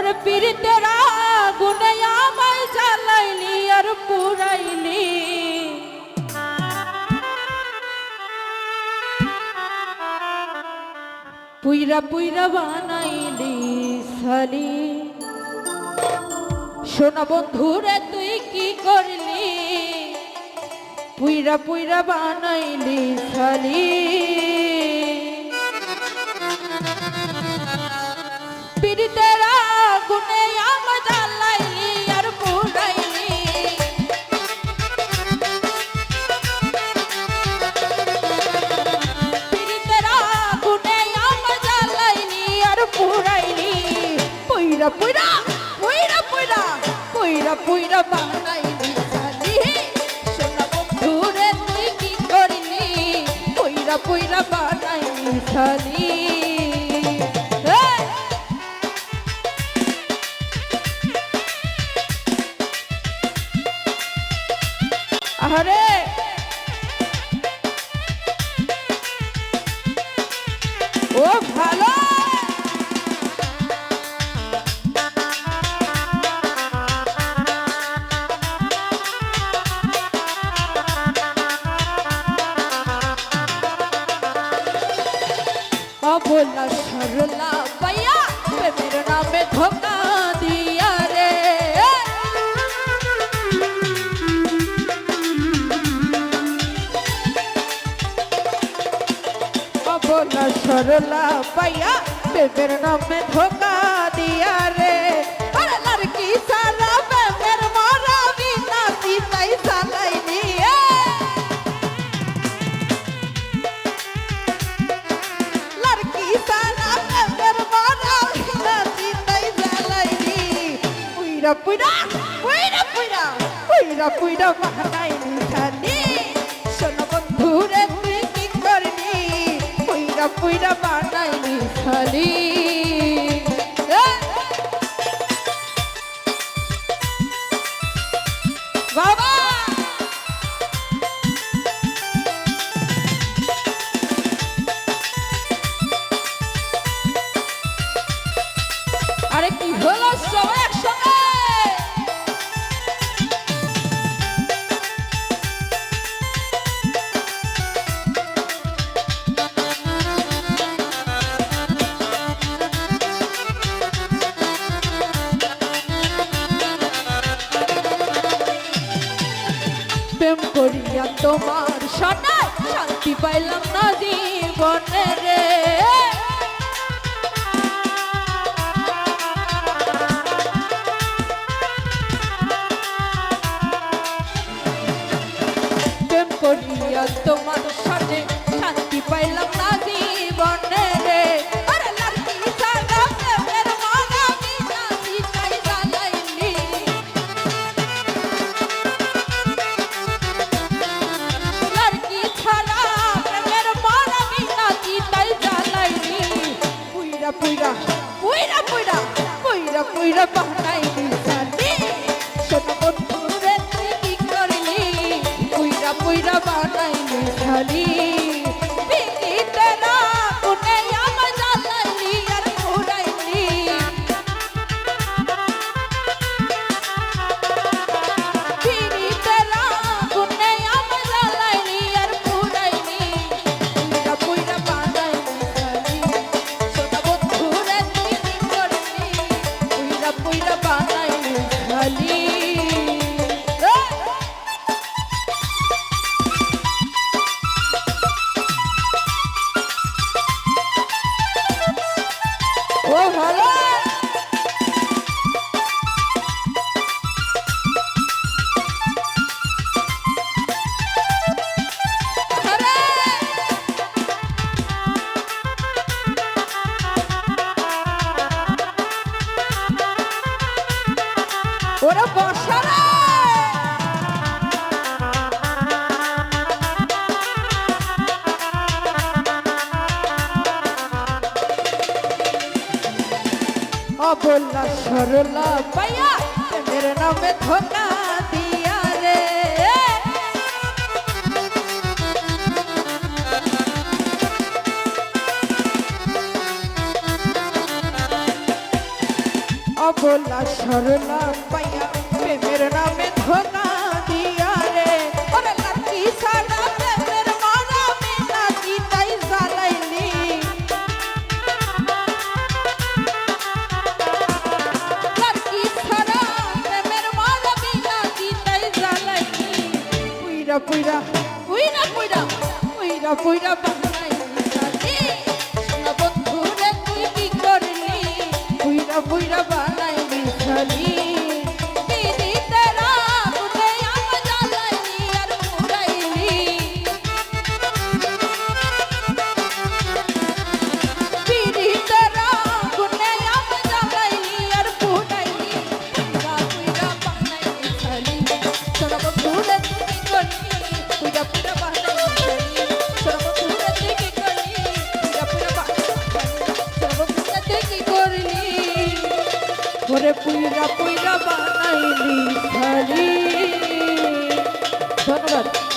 ওরে পীড়িতেরা গুনে আমায় জ্বালাইলি আর পুরাইলি। পুইরা পুইরা বানাইলি সালি সোনা বন্ধুরে তুই কি করলি? পুইরা পুইরা বানাইলি সালি পীড়িতেরা পুইরা পুইরা পুইরা পুইরা পুইরা পুইরা বানাইলি সালি সোনা বন্ধুরে তুই কি করলি? পুইরা পুইরা বানাইলি সালি আরে ও ভালো। অবলা সরলা পাইয়া প্রেমের নামে। সরলা পাইয়া প্রেমের নামে ধোকা দিয়া রে। আরে লড়কি সারা প্রেমের মারা বিনা সিতাই সালাই নিয়ে। লড়কি সারা প্রেমের মারা বিনা সিতাই সালাই নি পুইরা পুইরা পুইরা পুইরা পুইরা পুইরা বাহানাই নিশানি। শোনো বন্ধু রে তুই কি করলি পুইরা বানাই নিশানি প্রেম করিয়া তোমার সনায় শান্তি পাইলাম না জীবনে রে। পুইরা পুইরা পুইরা পুইরা পুইরা বানাইলি সালি শোনো বন্ধু রে, তুই কি করলি? পুইরা পুইরা বানাইলি সালি পুইরা পুইরা ভোলা সরলা। পাইয়া প্রেমের নামে ধোকা দিয়া রে। অবলা সরলা পাইয়া প্রেমের নামে ধোকা পুইরা পুইরা পুইরা পুইরা পুইরা পাখানাই সোনা বন্ধু রে তুই কি করলি? পুইরা পুইরা বানাই বিছালি করে পুইরা পুইরা বানাইলি শাড়ি ধন্যবাদ।